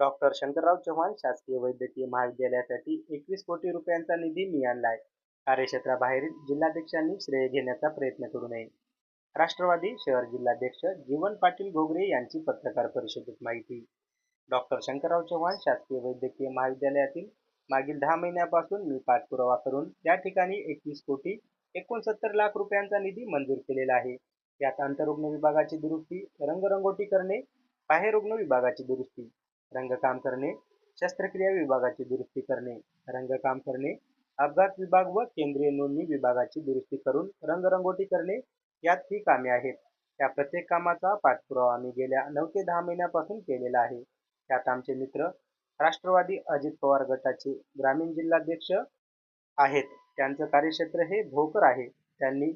Doctor Shankarrao Chavan शासकीय वैद्यकीय महाविद्यालयासाठी एकवीस कोटी रुपयांचा निधी मी आणलाय कार्यक्षेत्राबाहेरील जिल्हाध्यक्षांनी श्रेय घेण्याचा प्रयत्न करू नये. राष्ट्रवादी शहर जिल्हाध्यक्ष जीवन पाटील घोगरे यांची पत्रकार परिषदेत माहिती. डॉक्टर शंकरराव चव्हाण शासकीय वैद्यकीय महाविद्यालयातील मागील दहा महिन्यापासून मी पाठपुरावा करून त्या ठिकाणी एकवीस कोटी एकोणसत्तर लाख रुपयांचा निधी मंजूर केलेला आहे. यात आंतररुग्ण विभागाची दुरुस्ती रंगरंगोटी करणे बाह्यरुग्ण विभागाची दुरुस्ती रंगकाम करणे शस्त्रक्रिया विभागाची दुरुस्ती करणे रंगकाम करणे अपघात विभाग व केंद्रीय नोंदणी विभागाची दुरुस्ती करून रंगरंगोटी करणे यात ही कामे आहेत. त्या प्रत्येक कामाचा पाठपुरावा आम्ही गेल्या नऊ ते दहा महिन्यापासून केलेला आहे. त्यात आमचे मित्र राष्ट्रवादी अजित पवार गटाचे ग्रामीण जिल्हाध्यक्ष आहेत. त्यांचं कार्यक्षेत्र हे भोकर आहे. त्यांनी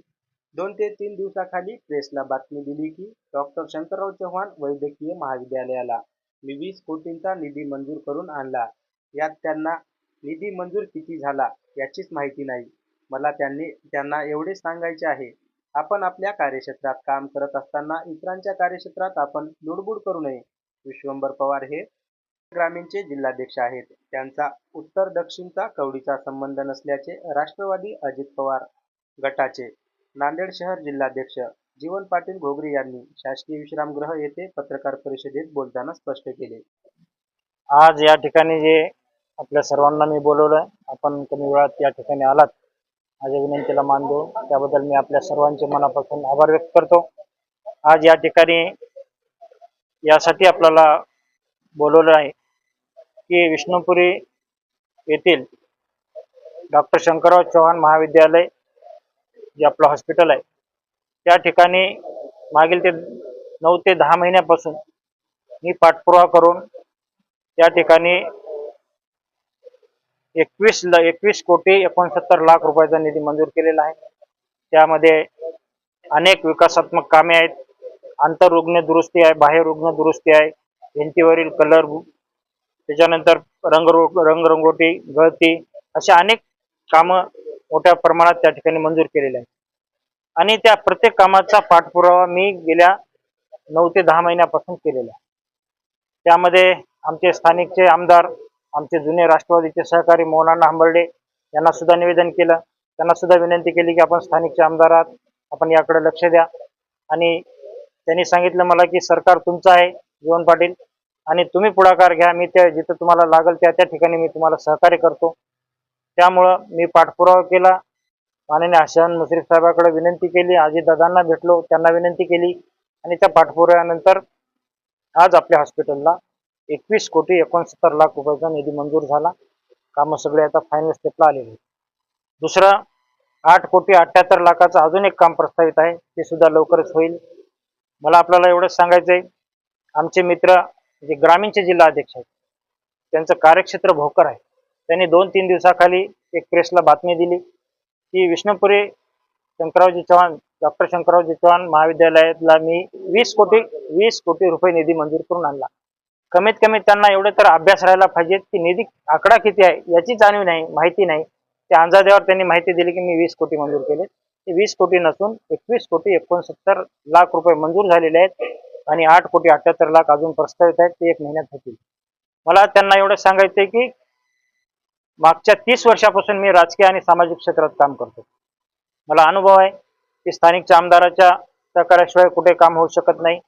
दोन ते तीन दिवसाखाली प्रेसला बातमी दिली की डॉक्टर शंकरराव चव्हाण वैद्यकीय महाविद्यालयाला मी वीस कोटींचा निधी मंजूर करून आणला. यात त्यांना निधी मंजूर किती झाला याचीच माहिती नाही. मला त्यांनी त्यांना एवढे सांगायचे आहे. आपण आपल्या कार्यक्षेत्रात काम करत असताना इतरांच्या कार्यक्षेत्रात आपण लुडबुड करू नये. विश्वंभर पवार हे ग्रामीणचे जिल्हाध्यक्ष आहेत. त्यांचा उत्तर दक्षिणचा कवडीचा संबंध नसल्याचे राष्ट्रवादी अजित पवार गटाचे नांदेड शहर जिल्हाध्यक्ष जीवन पाटील घोगरे यांनी शासकीय विश्रामगृह येथे पत्रकार परिषदेत बोलताना स्पष्ट केले. आज या ठिकाणी जे आपल्या सर्वांना मी बोलवलं आपण कमी वेळात या ठिकाणी आलात. माझ्या विनंतीला मान देऊ. त्याबद्दल मी आपल्या सर्वांचे मनापासून आभार व्यक्त करतो. आज या ठिकाणी यासाठी आपल्याला बोलवलं आहे की विष्णुपुरी येथील डॉक्टर शंकरराव चव्हाण महाविद्यालय जे आपलं हॉस्पिटल आहे त्या ठिकाणी मागील ते नऊ ते दहा महिन्यापासून मी पाठपुरावा करून त्या ठिकाणी एकवीस ल एकवीस कोटी एकोणसत्तर लाख रुपयाचा निधी मंजूर केलेला आहे. त्यामध्ये अनेक विकासात्मक कामे आहेत. आंतररुग्ण दुरुस्ती आहे बाह्य रुग्ण दुरुस्ती आहे भिंतीवरील कलर त्याच्यानंतर रंगरो रंगरंगोटी गळती अशा अनेक कामं मोठ्या प्रमाणात त्या ठिकाणी मंजूर केलेले आहेत. आणि त्या प्रत्येक कामाचा पाठपुरावा मी गेल्या नऊ ते दहा महिन्यापासून केलेला त्यामध्ये आमचे स्थानिकचे आमदार आमचे जुने राष्ट्रवादीचे सहकारी मोहनाना हंबर्डे यांना सुद्धा निवेदन केलं. त्यांना सुद्धा विनंती केली की आपण स्थानिकचे आमदार आहात आपण याकडे लक्ष द्या. आणि त्यांनी सांगितलं मला की सरकार तुमचं आहे जीवन पाटील. आणि तुम्ही पुढाकार घ्या मी त्या जिथं तुम्हाला लागेल त्या त्या ठिकाणी मी तुम्हाला सहकार्य करतो. त्यामुळं मी पाठपुरावा केला. माननीय हसन मुश्रीफ साहेबाकडे विनंती केली अजितदादांना भेटलो त्यांना विनंती केली आणि त्या पाठपुराव्यानंतर आज आपल्या हॉस्पिटलला एकवीस कोटी एकोणसत्तर लाख रुपयाचा निधी मंजूर झाला. कामं सगळे आता फायनल स्टेपला आलेली दुसरं आठ कोटी अठ्ठ्याहत्तर लाखाचं अजून एक काम प्रस्तावित आहे ते सुद्धा लवकरच होईल. मला आपल्याला एवढंच सांगायचं आहे आमचे मित्र जे ग्रामीणचे जिल्हा अध्यक्ष आहेत त्यांचं कार्यक्षेत्र भोकर आहे. त्यांनी दोन तीन दिवसाखाली एक प्रेसला बातमी दिली. की विष्णुपुरी शंकरावजी चव्हाण डॉक्टर शंकरावजी चव्हाण महाविद्यालयातला मी वीस कोटी वीस कोटी रुपये निधी मंजूर करून आणला. कमीत कमी त्यांना एवढे तर अभ्यास राहायला पाहिजे की निधी आकडा किती आहे याची जाणीव नाही माहिती नाही. त्या अंदाजावर त्यांनी माहिती दिली की मी वीस कोटी मंजूर केले ते वीस कोटी नसून एकवीस कोटी एकोणसत्तर लाख रुपये मंजूर झालेले आहेत आणि आठ कोटी अठ्याहत्तर लाख अजून प्रस्तावित आहेत ते एक महिन्यात होतील. मला त्यांना एवढं सांगायचं की मागच्या तीस वर्षापासून मी राजकीय आणि सामाजिक क्षेत्रात काम करतो. मला अनुभव आहे की स्थानिकच्या आमदाराच्या सहकार्याशिवाय कुठे काम होऊ शकत नाही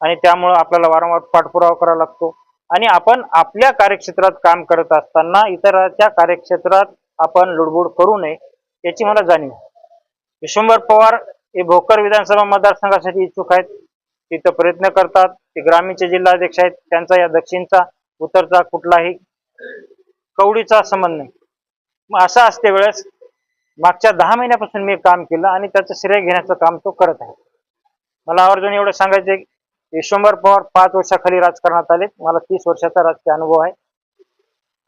आणि त्यामुळं आपल्याला वारंवार पाठपुरावा करावा लागतो. आणि आपण आपल्या कार्यक्षेत्रात काम करत असताना इतराच्या कार्यक्षेत्रात आपण लुडबुड करू नये याची मला जाणीव विश्वंभर पवार हे भोकर विधानसभा मतदारसंघासाठी इच्छुक आहेत. तिथं प्रयत्न करतात. ते ग्रामीणचे जिल्हाध्यक्ष आहेत. त्यांचा या दक्षिणचा उत्तरचा कुठलाही कवडीचा संबंध नाही मग असं असते वेळेस मागच्या दहा महिन्यापासून मी काम केलं आणि त्याचं श्रेय घेण्याचं काम तो करत आहे. मला आवर्जून एवढं सांगायचं विश्वंभर पवार पाच वर्षाखाली राजकारणात आले मला तीस वर्षाचा राजकीय अनुभव आहे.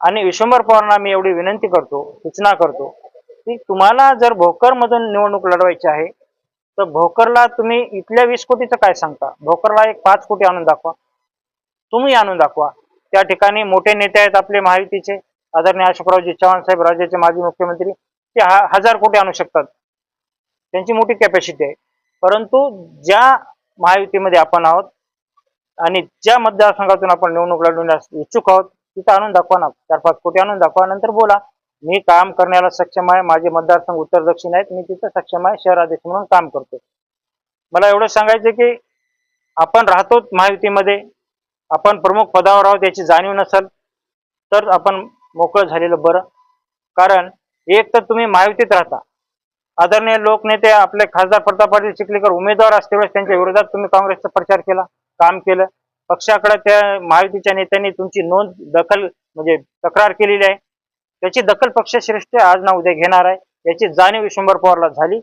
आणि विश्वंभर पवारांना मी एवढी विनंती करतो सूचना करतो की तुम्हाला जर भोकरमधून निवडणूक लढवायची आहे तर भोकरला तुम्ही इथल्या वीस कोटीचं काय सांगता? भोकरला एक पाच कोटी आणून दाखवा. तुम्ही आणून दाखवा. त्या ठिकाणी मोठे नेते आहेत आपले महायुतीचे. आदरणीय अशोकरावजी चव्हाण साहेब राज्याचे माजी मुख्यमंत्री ते हा हजार कोटी आणू शकतात. त्यांची मोठी कॅपॅसिटी आहे. परंतु ज्या महायुतीमध्ये आपण आहोत आणि ज्या मतदारसंघातून आपण निवडणूक लढवण्यास इच्छुक आहोत तिथं आणून दाखवा ना. चार पाच कोटी आणून दाखवा नंतर बोला. मी काम करण्याला सक्षम आहे माझे मतदारसंघ उत्तर दक्षिण आहेत मी तिथं सक्षम आहे शहराध्यक्ष म्हणून काम करतो मला एवढं सांगायचं की आपण राहतो महायुतीमध्ये. आपण प्रमुख पदावर आहोत याची जाणीव नसेल तर आपण मोकळं झालेलं बरं. कारण एक तर तुम्ही महायुतीत राहता. आदरणीय लोकनेते आपले खासदार प्रताप पाटील चिखलीकर उमेदवार असते वेळेस त्यांच्या विरोधात तुम्ही काँग्रेसचा प्रचार केला काम केलं. पक्षाकडे त्या महायुतीच्या नेत्यांनी तुमची नोंद दखल म्हणजे तक्रार केलेली आहे. त्याची दखल पक्षश्रेष्ठ आज ना उद्या घेणार आहे. याची जाणीव शंभर पवारला झाली.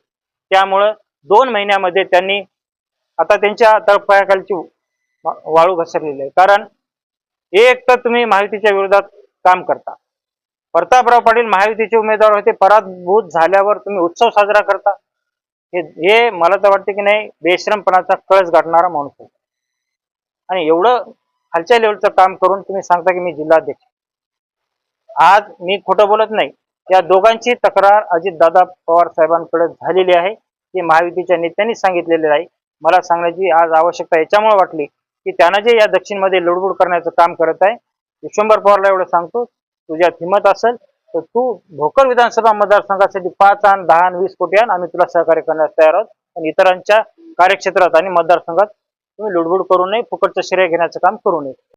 त्यामुळं दोन महिन्यामध्ये त्यांनी आता त्यांच्या तळपायाखालची वा- वाळू घसरलेली आहे. कारण एक तर तुम्ही महायुतीच्या विरोधात काम करता. प्रतापराव पाटील महायुतीचे उमेदवार होते. पराभूत झाल्यावर तुम्ही उत्सव साजरा करता. हे हे मला तर वाटतं की नाही बेश्रमपणाचा कळस गाठणारा माणूस होता आणि एवढं खालच्या लेवलचं काम करून तुम्ही सांगता की मी जिल्हाध्यक्ष. आज मी खोटं बोलत नाही. या दोघांची तक्रार अजितदादा पवार साहेबांकडे झालेली आहे. ती महायुतीच्या नेत्यांनी सांगितलेली आहे. मला सांगण्याची आज आवश्यकता याच्यामुळे वाटली की त्यांना जे या दक्षिणमध्ये लुडबुड करण्याचं काम करत आहे विश्वंभर पवारला एवढं सांगतो. तुझ्यात हिंमत असेल तर तू भोकर विधानसभा मतदारसंघासाठी पाच आण दहा आण वीस कोटी आण. आम्ही तुला सहकार्य करण्यास तयार आहोत. आणि इतरांच्या कार्यक्षेत्रात आणि मतदारसंघात तुम्ही लुडबुड करू नये फुकटचं श्रेय घेण्याचं काम करू नये.